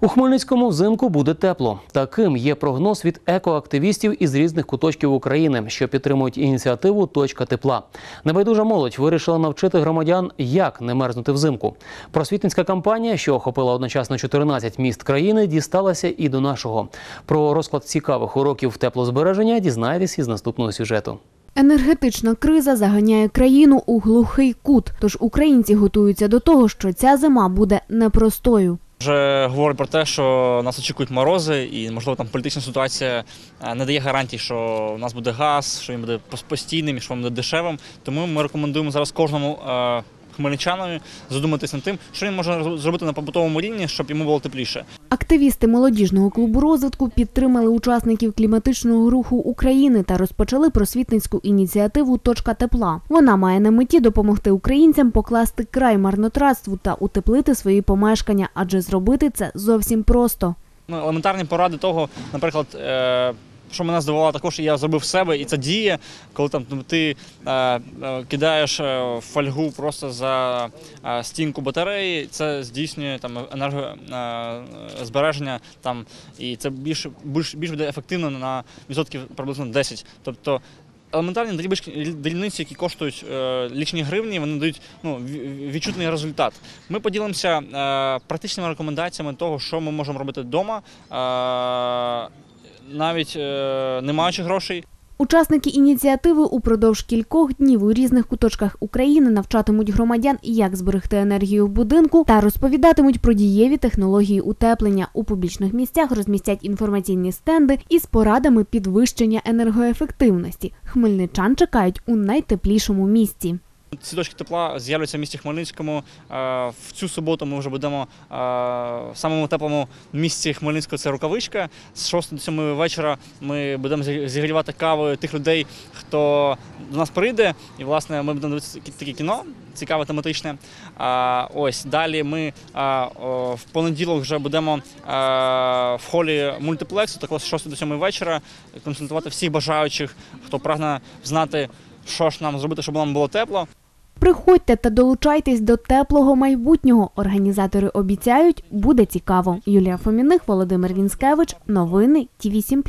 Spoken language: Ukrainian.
У Хмельницькому взимку буде тепло. Таким є прогноз від екоактивістів із різних куточків України, що підтримують ініціативу Точка тепла. Небайдужа молодь вирішила навчити громадян, як не мерзнути взимку. Просвітницька кампанія, що охопила одночасно 14 міст країни, дісталася і до нашого. Про розклад цікавих уроків теплозбереження дізнаєтесь із наступного сюжету. Енергетична криза заганяє країну у глухий кут. Тож українці готуються до того, що ця зима буде непростою. Вже говорить про те, що нас очікують морози, і можливо там політична ситуація е, не дає гарантій, що у нас буде газ, що він буде постійним, що він буде дешевим. Тому ми рекомендуємо зараз кожному е, хмельничанові задуматись над тим, що він може зробити на побутовому рівні, щоб йому було тепліше. Активісти молодіжного клубу розвитку підтримали учасників кліматичного руху України та розпочали просвітницьку ініціативу Точка тепла. Вона має на меті допомогти українцям покласти край марнотратству та утеплити свої помешкання, адже зробити це зовсім просто. Ну, елементарні поради того, наприклад, е, що мене здивувало також, я зробив в себе, і це діє, коли там ну, ти е, е, кидаєш е, фольгу просто за е, стінку батареї, це здійснює там енергозбереження там, і це більш, більш, більш буде ефективно на відсотків приблизно 10. Тобто елементарні дрібниці, які коштують е, лічні гривні, вони дають ну, відчутний результат. Ми поділимося е, практичними рекомендаціями того, що ми можемо робити вдома, е, навіть е, не маючи грошей. Учасники ініціативи упродовж кількох днів у різних куточках України навчатимуть громадян, як зберегти енергію в будинку та розповідатимуть про дієві технології утеплення. У публічних місцях розмістять інформаційні стенди із порадами підвищення енергоефективності. Хмельничан чекають у найтеплішому місці. Ці точки тепла з'являться в місті Хмельницькому. Е, В цю суботу ми вже будемо е, в самому теплому місці Хмельницького це рукавичка. З 6 до 7 вечора ми будемо зігрівати кавою тих людей, хто до нас прийде. І, власне, ми будемо дивитися таке кіно, цікаве тематичне. Ось далі ми в понеділок вже будемо в холі мультиплексу, також з 6 до 7 вечора, консультувати всіх бажаючих, хто прагне знати, що ж нам зробити, щоб нам було тепло. Приходьте та долучайтесь до теплого майбутнього. Організатори обіцяють, буде цікаво. Юлія Фоміних, Володимир Вінськевич. Новини Ті 7